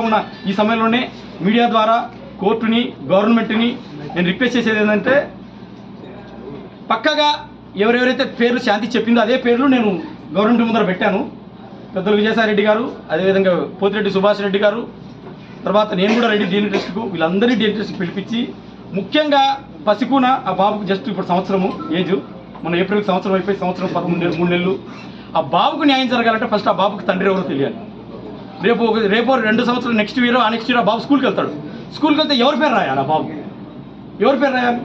ఉన్న ఈ సమయంలోనే మీడియా ద్వారా కోర్టుని గవర్నమెంట్ని నేను రిక్వెస్ట్ చేసేది ఏంటంటే పక్కగా ఎవరెవరైతే పేర్లు శాంతి చెప్పిందో అదే పేర్లు నేను గవర్నమెంట్ ముందర పెట్టాను. పెద్దలు విజయసాయిరెడ్డి గారు అదేవిధంగా పోతిరెడ్డి సుభాష్ రెడ్డి గారు తర్వాత నేను కూడా రెడ్డి డిఎన్ ట్రస్ట్కు వీళ్ళందరినీ డిఎన్ ట్రస్ట్కి పిలిపించి ముఖ్యంగా పసికూన ఆ బాబుకు జస్ట్ ఇప్పుడు సంవత్సరము ఏజ్ మన ఏప్రిల్ సంవత్సరం అయిపోయి సంవత్సరం పదమూడు నెలలు మూడు నెలలు. ఆ బాబుకు న్యాయం జరగాలంటే ఫస్ట్ ఆ బాబుకు తండ్రి ఎవరో తెలియాలి. రేపు ఒక- రేపు రెండు సంవత్సరాలు నెక్స్ట్ ఇయర్ ఆ నెక్స్ట్ ఇయర్ ఆ బాబు స్కూల్కి వెళ్తాడు. స్కూల్కి వెళ్తే ఎవరి పేరు రాయాలి ఆ బాబు? ఎవరి పేరు రాయాలి?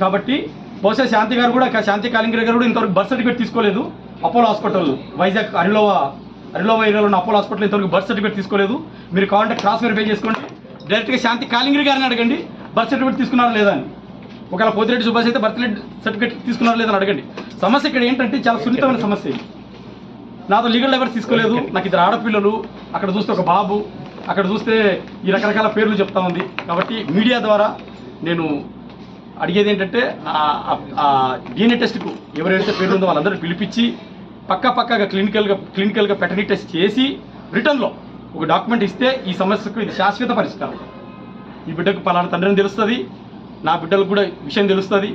కాబట్టి బహుశా శాంతి గారు కూడా శాంతి కాలింగర్ గారు కూడా ఇంతవరకు బర్త్ సర్టిఫికేట్ తీసుకోలేదు. అపోలో హాస్పిటల్ వైజాగ్ అరిలోవా అరిలోవా ఏరియాలో ఉన్న అపోలో హాస్పిటల్ ఇంతవరకు బర్త్ సర్టిఫికేట్ తీసుకోలేదు. మీరు కావాలంటే క్రాస్ వెరిఫై చేసుకోండి. డైరెక్ట్గా శాంతి కాలింగిరి గారిని అడగండి బర్త్ సర్టిఫికేట్ తీసుకున్నారా లేదా అని. ఒకవేళ పోతిరెడ్డి సుభాష్ అయితే బర్త్ సర్టిఫికేట్ తీసుకున్నారా లేదా అని అడగండి. సమస్య ఇక్కడ ఏంటంటే చాలా సున్నితమైన సమస్య ఇది. నాతో లీగల్ ఎవరు తీసుకోలేదు. నాకు ఇద్దరు ఆడపిల్లలు అక్కడ చూస్తే ఒక బాబు అక్కడ చూస్తే ఈ రకరకాల పేర్లు చెప్తా ఉంది. కాబట్టి మీడియా ద్వారా నేను అడిగేది ఏంటంటే డిఎన్ఏ టెస్ట్కు ఎవరైతే పేరు ఉందో వాళ్ళందరూ పిలిపించి పక్క పక్కగా క్లినికల్గా క్లినికల్గా పెటర్నీ టెస్ట్ చేసి రిటర్న్లో ఒక డాక్యుమెంట్ ఇస్తే ఈ సమస్యకు ఇది శాశ్వత పరిష్కారం. ఈ బిడ్డకు పలానా తండ్రిని తెలుస్తుంది నా బిడ్డలకు కూడా విషయం తెలుస్తుంది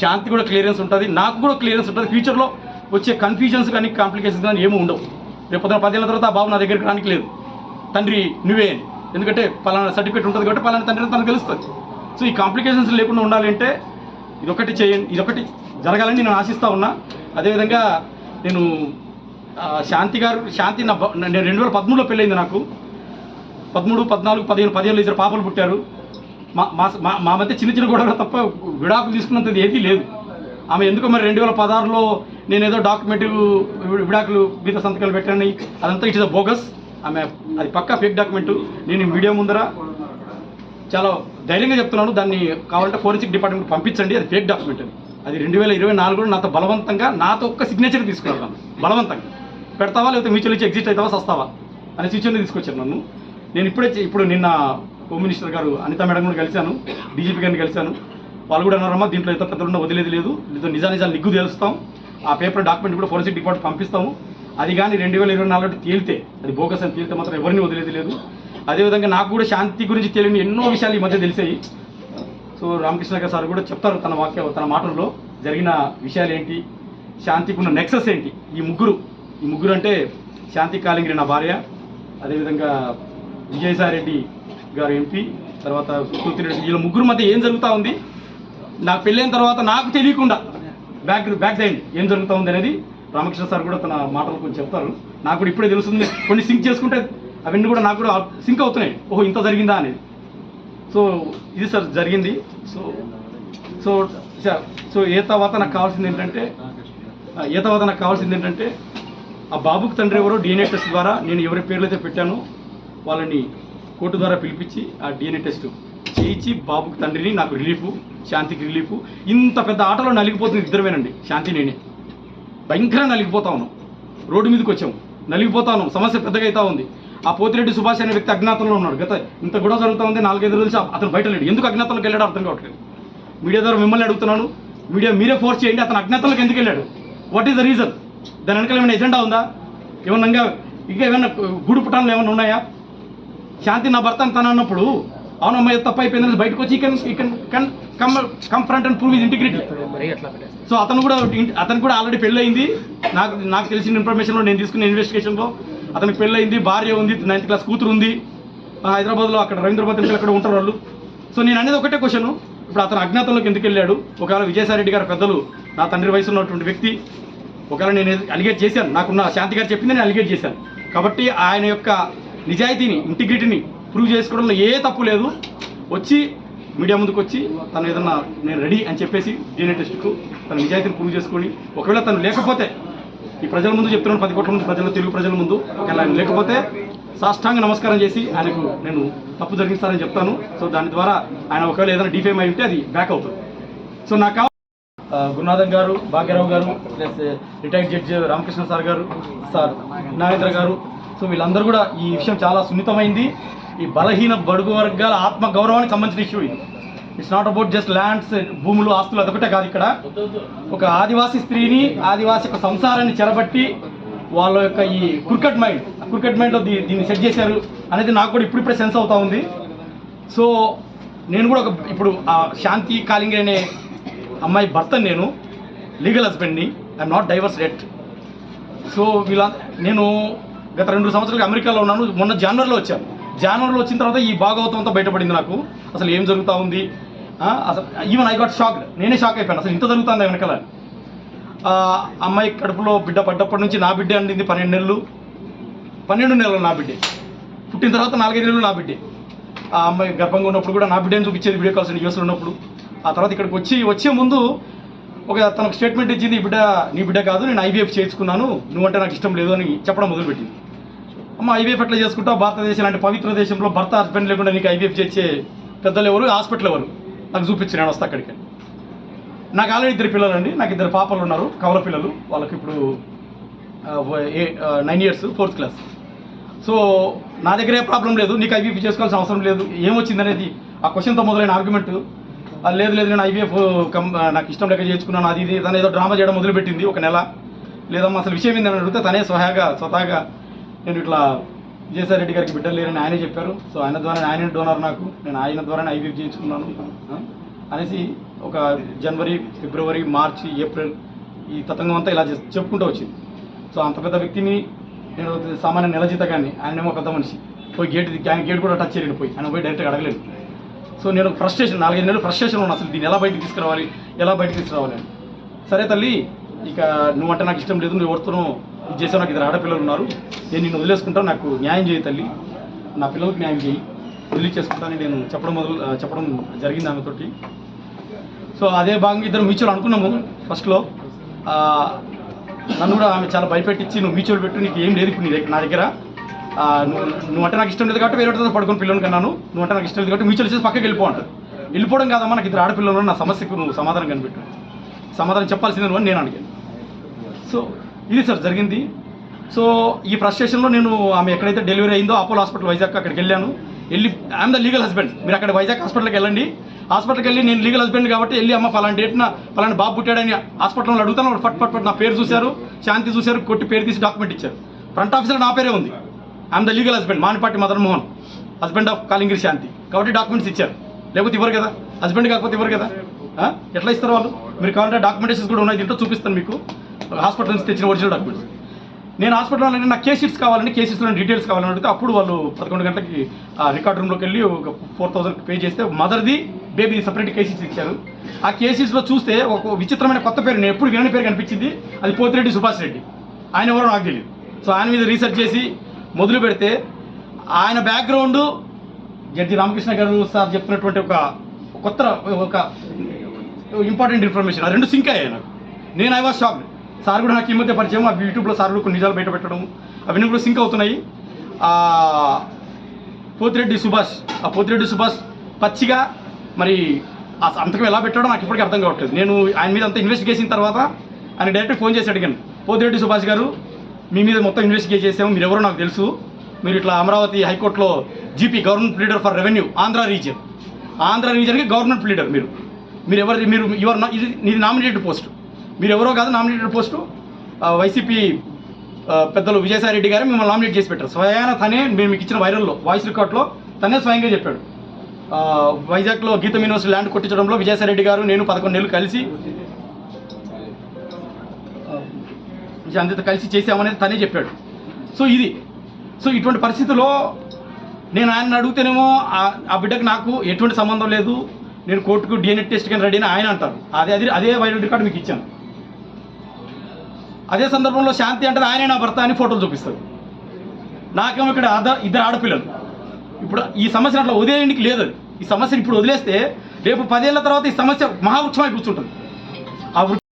శాంతి కూడా క్లియరెన్స్ ఉంటుంది నాకు కూడా క్లియరెన్స్ ఉంటుంది ఫ్యూచర్లో వచ్చే కన్ఫ్యూజన్స్ కానీ కాంప్లికేషన్స్ కానీ ఏమీ ఉండవు. రేపు పొద్దున పదేళ్ళ తర్వాత ఆ బాబు నా దగ్గరికి రానికి లేదు. తండ్రి నువ్వే ఎందుకంటే పలానా సర్టిఫికేట్ ఉంటుంది కాబట్టి పలానా తండ్రి తనకు తెలుస్తుంది. సో ఈ కాంప్లికేషన్స్ లేకుండా ఉండాలంటే ఇదొకటి చేయండి ఇదొకటి జరగాలని నేను ఆశిస్తా ఉన్నా. అదేవిధంగా నేను శాంతి గారు శాంతి నా నేను రెండు వేల పదమూడులో పెళ్ళైంది నాకు. పదమూడు పద్నాలుగు పదిహేను పదిహేను ఇద్దరు పాపలు పుట్టారు. మా మా మా- మా మధ్య చిన్న చిన్న గొడవలు తప్ప విడాకులు తీసుకున్నంత ఏదీ లేదు. ఆమె ఎందుకో మరి రెండు వేల పదహారులో నేను ఏదో డాక్యుమెంట్ విడాకులు మీద సంతకాలు పెట్టాను అదంతా ఇట్ ఇస్ బోగస్ ఆమె అది పక్కా ఫేక్ డాక్యుమెంట్ నేను మీడియా ముందర చాలా ధైర్యంగా చెప్తున్నాను. దాన్ని కావాలంటే ఫోరెన్సిక్ డిపార్ట్మెంట్ పంపించండి. అది ఫేక్ డాక్యుమెంట్ అది. అది రెండు వేల ఇరవై నాలుగులో నాతో బలవంతంగా నాతో ఒక్క సిగ్నేచర్ తీసుకున్నాను బలవంతంగా. పెడతావా? లేకపోతే మ్యూచువల్ ఇచ్చి ఎగ్జిట్ అవుతావా? సస్తావా? అనే సిచ్యువేషన్ తీసుకొచ్చాను నన్ను. నేను ఇప్పుడే ఇప్పుడు నిన్న హోమ్ మినిస్టర్ గారు అనితా మేడం కూడా కలిశాను. డీజీపీ గారిని కలిశాను. వాళ్ళు కూడా అన్నారమ్మా దీంట్లో ఎంత పెద్దలు ఉన్నా వదిలేదు లేదు. దీంతో నిజా నిజాలు నిగ్గు తెలుస్తాం. ఆ పేపర్ డాక్యుమెంట్ కూడా ఫోరెన్సిక్ డిపార్ట్మెంట్ పంపిస్తాము. అది కానీ రెండు వేల ఇరవై నాలుగు తేలితే అది బోకస్ అని తేలితే మాత్రం ఎవరిని వదిలేదు లేదు. అదేవిధంగా నాకు కూడా శాంతి గురించి తెలియని ఎన్నో విషయాలు ఈ మధ్య తెలిసాయి. సో రామకృష్ణ గారు సార్ కూడా చెప్తారు తన వాక్య తన మాటల్లో జరిగిన విషయాలు ఏంటి శాంతికి ఉన్న నెక్సెస్ ఏంటి ఈ ముగ్గురు. ఈ ముగ్గురు అంటే శాంతి కాలింగిరి నా భార్య అదేవిధంగా విజయసాయి రెడ్డి గారు ఎంపీ తర్వాత సుకృతి రెడ్డి వీళ్ళ ముగ్గురు మధ్య ఏం జరుగుతూ ఉంది నాకు పెళ్ళైన తర్వాత నాకు తెలియకుండా బ్యాక్ బ్యాక్ సైడ్ ఏం జరుగుతూ ఉంది అనేది రామకృష్ణ సార్ కూడా తన మాటలు కొంచెం చెప్తారు. నాకు కూడా ఇప్పుడే తెలుస్తుంది. కొన్ని సింక్ చేసుకుంటే అవన్నీ కూడా నాకు కూడా సింక్ అవుతున్నాయి. ఓహో ఇంత జరిగిందా అనేది. సో ఇది సార్ జరిగింది. సో సో సార్ సో ఏ తర్వాత నాకు కావాల్సింది ఏంటంటే ఏ తర్వాత నాకు కావాల్సింది ఏంటంటే ఆ బాబుకి తండ్రి ఎవరో డిఎన్ఏ టెస్ట్ ద్వారా నేను ఎవరి పేర్లు అయితే పెట్టానో వాళ్ళని కోర్టు ద్వారా పిలిపించి ఆ డిఎన్ఏ టెస్ట్ చేయించి బాబుకి తండ్రిని నాకు రిలీఫ్ శాంతికి రిలీఫ్. ఇంత పెద్ద ఆటలో నలిగిపోతుంది ఇద్దరమేనండి. శాంతి నేనే. భయంకరంగా నలిగిపోతా ఉన్నాం. రోడ్డు మీదకి వచ్చాము నలిగిపోతా ఉన్నాం. సమస్య పెద్దగా అవుతా ఉంది. ఆ పోతిరెడ్డి సుభాష్ అనే వ్యక్తి అజ్ఞాతంలో ఉన్నాడు. గత ఇంత గొడవ జరుగుతూ ఉంది. నాలుగైదు రోజులు అతను బయట లేడు ఎందుకు అజ్ఞాతంలోకి వెళ్ళాడు అర్థం కావట్లేదు. మీడియా ద్వారా మిమ్మల్ని అడుగుతున్నాను. మీడియా మీరే ఫోర్స్ చేయండి. అతను అజ్ఞాతంలోకి ఎందుకు వెళ్ళాడు? వాట్ ఈస్ ద రీజన్ దాని వెనకాల ఏమైనా ఎజెండా ఉందా? ఏమన్నా ఇంకా ఏమైనా గూడు పుటాలు ఏమైనా ఉన్నాయా? శాంతి నా భర్త అని తను అన్నప్పుడు అవునమ్మా ఇది తప్పు అయిపోయిందని బయటకు వచ్చి కెన్ ఇక్కడ can come come front and prove is integrity so అతను కూడా అతను కూడా ఆల్రెడీ పెళ్ళయింది. నాకు నాకు తెలిసిన ఇన్ఫర్మేషన్లో నేను తీసుకున్న ఇన్వెస్టిగేషన్లో అతనికి పెళ్ళయింది భార్య ఉంది నైన్త్ క్లాస్ కూతురు ఉంది. హైదరాబాద్లో అక్కడ రవీంద్రబాద్ ఇంట్లో అక్కడ ఉంటారు వాళ్ళు. సో నేను అనేది ఒకటే క్వశ్చన్ ఇప్పుడు అతను అజ్ఞాతంలోకి ఎందుకు వెళ్ళాడు? ఒకవేళ విజయసాయిరెడ్డి గారు పెద్దలు నా తండ్రి వయసు ఉన్నటువంటి వ్యక్తి ఒకవేళ నేను అలిగేట్ చేశాను నాకున్న శాంతి గారు చెప్పింది నేను అలిగేట్ చేశాను. కాబట్టి ఆయన యొక్క నిజాయితీని ఇంటిగ్రిటీని ప్రూవ్ చేసుకోవడంలో ఏ తప్పు లేదు. వచ్చి మీడియా ముందుకు వచ్చి తను ఏదన్నా నేను రెడీ అని చెప్పేసి డిఎన్ఏ టెస్ట్కు తన నిజాయితీని ప్రూవ్ చేసుకొని ఒకవేళ తను లేకపోతే ఈ ప్రజల ముందు చెప్తున్నాను పది కోట్ల ముందు ప్రజలు తెలుగు ప్రజల ముందు ఒకవేళ ఆయన లేకపోతే సాష్టాంగ నమస్కారం చేసి ఆయనకు నేను తప్పు జరిగిస్తానని చెప్తాను. సో దాని ద్వారా ఆయన ఒకవేళ ఏదైనా డిఫేమ్ అయి ఉంటే అది బ్యాక్ అవుతుంది. సో నాకు కావాలి Gurunathan garu Bhagyarao garu plus retired judge Ramakrishna sir garu sir Nagendra garu. So వీళ్ళందరూ కూడా ఈ విషయం చాలా సున్నితమైంది. ఈ బలహీన బడుగు వర్గాల ఆత్మ గౌరవానికి సంబంధించిన ఇష్యూ ఇది. It's not about just lands భూములు ఆస్తులు అదొకటే కాదు ఇక్కడ. ఒక ఆదివాసీ స్త్రీని ఆదివాసీ యొక్క సంసారాన్ని చెరబట్టి వాళ్ళ యొక్క ఈ క్రికెట్ మైండ్ క్రికెట్ మైండ్లో దీ దీన్ని సెట్ చేశారు అనేది నాకు కూడా ఇప్పుడిప్పుడే సెన్స్ అవుతా ఉంది. సో నేను కూడా ఒక ఇప్పుడు ఆ శాంతి కాలింగి అనే అమ్మాయి భర్త నేను లీగల్ హస్బెండ్ని I'm not divorced so వీళ్ళ నేను గత రెండు సంవత్సరాలుగా అమెరికాలో ఉన్నాను మొన్న జనవరిలో వచ్చాను. జనవరిలో వచ్చిన తర్వాత ఈ భాగవతం అంతా బయటపడింది నాకు. అసలు ఏం జరుగుతూ ఉంది? అసలు ఈవెన్ ఐ గాట్ షాక్ నేనే షాక్ అయిపోయాను. అసలు ఇంత జరుగుతుంది వెనకాల? అమ్మాయి కడుపులో బిడ్డ పడ్డప్పటి నుంచి నా బిడ్డ అండింది పన్నెండు నెలలు. పన్నెండు నెలలు నా బిడ్డే. పుట్టిన తర్వాత నాలుగైదు నెలలు నా బిడ్డే. ఆ అమ్మాయి గర్భంగా ఉన్నప్పుడు కూడా నా బిడ్డని చూపించేది వీడియో కాల్స్ యూఎస్లో ఉన్నప్పుడు. ఆ తర్వాత ఇక్కడికి వచ్చి వచ్చే ముందు ఒక తనకు స్టేట్మెంట్ ఇచ్చింది ఈ బిడ్డ నీ బిడ్డ కాదు నేను ఐబీఎఫ్ చేయించుకున్నాను. నువ్వంటే నాకు ఇష్టం లేదు అని చెప్పడం మొదలుపెట్టింది. అమ్మ ఐవీఎఫ్ ఎట్లా చేసుకుంటావు? భారతదేశం లాంటి పవిత్ర దేశంలో భర్త హస్బెండ్ లేకుండా నీకు ఐవీఎఫ్ చేసే పెద్దలు ఎవరు? హాస్పిటల్ ఎవరు? నాకు చూపించి నేను వస్తా అక్కడికి. నాకు ఆల్రెడీ ఇద్దరు పిల్లలు అండి. నాకు ఇద్దరు పాపలు ఉన్నారు కవల పిల్లలు. వాళ్ళకి ఇప్పుడు nine years fourth class so నా దగ్గర ఏ ప్రాబ్లం లేదు. నీకు ఐవీఎఫ్ చేసుకోవాల్సిన అవసరం లేదు. ఏమొచ్చిందనేది ఆ క్వశ్చన్తో మొదలైన ఆర్గ్యుమెంట్ లేదు లేదు నేను ఐవీఎఫ్ కం నాకు ఇష్టం లేక చేసుకున్నాను అది ఇది తను ఏదో డ్రామా చేయడం మొదలుపెట్టింది ఒక నెల. లేదమ్మా అసలు విషయం ఏందని అడిగితే తనే స్వహాగా స్వతహాగా నేను ఇట్లా విజయసాయి రెడ్డి గారికి బిడ్డలు లేరని ఆయనే చెప్పారు. సో ఆయన ద్వారా ఆయన డోనర్ నాకు. నేను ఆయన ద్వారానే ఐవీఎఫ్ చేయించుకున్నాను. అనేసి ఒక జనవరి ఫిబ్రవరి మార్చి ఏప్రిల్ ఈ తతంగం అంతా ఇలా చెప్పుకుంటూ వచ్చింది. సో అంత పెద్ద వ్యక్తిని నేను సామాన్య నెల జీతగాన్ని ఆయనేమో పెద్ద మనిషి. పోయి గేట్ ఆయన గేట్ కూడా టచ్ చేయలేడు పోయి. ఆయన పోయి డైరెక్ట్గా అడగలేదు. సో నేను ఫ్రస్ట్రేషన్ నాలుగైదు నెలలు ఫ్రస్ట్రేషన్ ఉన్నాను అసలు దీన్ని ఎలా బయటకు తీసుకురావాలి? ఎలా బయటకు తీసుకురావాలి అని. సరే తల్లి ఇక నువ్వంటే నాకు ఇష్టం లేదు. నువ్వు ఎవరితోనూ చేసే నాకు ఇద్దరు ఆడపిల్లలు ఉన్నారు. నేను నిన్ను వదిలేసుకుంటాను నాకు న్యాయం చేయి తల్లి. నా పిల్లలకు న్యాయం చేయి. వదిలి చేసుకుంటానని నేను చెప్పడం మొదలు చెప్పడం జరిగింది ఆమెతోటి. సో అదే భాగంగా ఇద్దరు మ్యూచువల్ అనుకున్నాము ఫస్ట్లో నన్ను కూడా ఆమె చాలా భయపెట్టించి నువ్వు మ్యూచువల్ పెట్టు నీకు ఏం లేదు ఇప్పుడు నీ దగ్గర నా దగ్గర. నువ్వు నువ్వు అంటే నాకు ఇష్టం లేదు కాబట్టి వేరే వాళ్ళతో పడుకుని పిల్లలు కన్నాను. నువ్వు అంటే నాకు ఇష్టం లేదు కాబట్టి మ్యూచువల్ చేసి పక్కకి వెళ్ళిపో అంటారు. వెళ్ళిపోవడం కాదమ్మా నాకు ఇద్దరు ఆడపిల్లలు నా సమస్యకు నువ్వు సమాధానం కనిపెట్టు. సమాధానం చెప్పాల్సింది నువ్వు అని నేను అడిగాను. సో ఇది సార్ జరిగింది. సో ఈ ఫ్రస్ట్రేషన్లో నేను ఆమె ఎక్కడైతే డెలివరీ అయిందో అపోలో హాస్పిటల్ వైజాగ్ అక్కడికి వెళ్ళాను. వెళ్ళి ఐఎమ్ ద లీగల్ హస్బెండ్ మీరు అక్కడ వైజాగ్ హాస్పిటల్కి వెళ్ళండి. హాస్పిటల్కి వెళ్ళి నేను లీగల్ హస్బెండ్ కాబట్టి వెళ్ళి అమ్మ పలానా డేట్న పలానా బాబు పుట్టాడని హాస్పిటల్లో అడుగుతాను. వాళ్ళు ఫట్ ఫట్ ఫట్ నా పేరు చూశారు శాంతి చూశారు కొట్టి పేరు తీసి డాక్యుమెంట్ ఇచ్చారు. ఫ్రంట్ ఆఫీసర్ నా పేరే ఉంది. I'm the legal husband Manipati Madan Mohan husband of Kalingiri Shanti కాబట్టి డాక్యుమెంట్స్ ఇచ్చారు. లేకపోతే ఇవ్వరు కదా? హస్బెండ్ కాకపోతే ఇవ్వరు కదా? ఎట్లా ఇస్తారు వాళ్ళు? మీరు కావాలంటే డాక్యుమెంటేషన్స్ కూడా ఉన్నాయి దీంట్లో చూపిస్తాను మీకు. హాస్పిటల్ నుంచి తెచ్చిన ఒరిజినల్ డాక్యుమెంట్స్. నేను హాస్పిటల్లో అంటే నాకు కావాలని షీట్స్ డీటెయిల్స్ కావాలని అడిగితే అప్పుడు వాళ్ళు పదకొండు గంటలకి ఆ రికార్డ్ రూమ్లోకి వెళ్ళి ఒక ఫోర్ థౌసండ్ పే చేస్తే మదర్ది బేబీ సపరేట్ కేస్ ఇచ్చారు. ఆ కేస్ చూస్తే ఒక విచిత్రమైన కొత్త పేరు నేను ఎప్పుడు వినని పేరు కనిపించింది. అది పోతిరెడ్డి సుభాష్ రెడ్డి. ఆయన ఎవరో నాకు తెలియదు. సో ఆయన మీద రీసెర్చ్ చేసి మొదలు పెడితే ఆయన బ్యాక్గ్రౌండ్ జడ్జి రామకృష్ణ గారు సార్ చెప్తున్నటువంటి ఒక కొత్త ఒక ఇంపార్టెంట్ ఇన్ఫర్మేషన్ ఆ రెండు సింక్ అయ్యాయి నాకు. నేను ఐ వాజ్ షాక్డ్ సార్ కూడా నాకు ఈ మధ్య పరిచయం. అవి యూట్యూబ్లో సార్ కూడా కొన్ని నిజాలు బయట పెట్టడం అవన్నీ కూడా సింక్ అవుతున్నాయి. పోతిరెడ్డి సుభాష్ ఆ పోతిరెడ్డి సుభాష్ పచ్చిగా మరి ఆ సంతకం ఎలా పెట్టాడో నాకు ఇప్పటికీ అర్థం కావట్లేదు. నేను ఆయన మీద అంతా ఇన్వెస్టిగేషన్ తర్వాత ఆయన డైరెక్ట్ ఫోన్ చేసి అడిగాను. పోతిరెడ్డి సుభాష్ గారు మీ మీద మొత్తం ఇన్వెస్టిగేట్ చేసాము మీరు ఎవరో నాకు తెలుసు. మీరు ఇట్లా అమరావతి హైకోర్టులో GP government leader for revenue Andhra region Andhra రీజియన్కి government leader మీరు. మీరు ఎవరు మీరు యువర్ ఇది ఇది నామినేటెడ్ పోస్ట్ మీరు ఎవరో కాదు నామినేటెడ్ పోస్టు. వైసీపీ పెద్దలు విజయసాయిరెడ్డి రెడ్డి గారు మిమ్మల్ని నామినేట్ చేసి పెట్టారు. స్వయాన తనే మేము మీకు ఇచ్చిన వైరల్లో వాయిస్ రికార్డ్లో తనే స్వయంగా చెప్పాడు. వైజాగ్లో గీతం యూనివర్సిటీ ల్యాండ్ కొట్టించడంలో విజయసాయిరెడ్డి గారు నేను పదకొండు నెలలు కలిసి అందరితో కలిసి చేసామనేది తనే చెప్పాడు. సో ఇది సో ఇటువంటి పరిస్థితిలో నేను ఆయన అడిగితేనేమో ఆ- ఆ బిడ్డకు నాకు ఎటువంటి సంబంధం లేదు నేను కోర్టుకు డిఎన్ఏ టెస్ట్ కానీ రెడీ అని ఆయన అంటారు. అదే అది అదే వైరల్ రికార్డు మీకు ఇచ్చాను. అదే సందర్భంలో శాంతి అంటే ఆయనే నా భర్త అని ఫోటోలు చూపిస్తారు నాకేమో ఇక్కడ అద ఇద్దరు ఆడపిల్లలు. ఇప్పుడు ఈ సమస్య అట్లా వదిలేయడానికి లేదు అది. ఈ సమస్యను ఇప్పుడు వదిలేస్తే రేపు పదేళ్ళ తర్వాత ఈ సమస్య మహావృక్షమై కూర్చుంటుంది. ఆ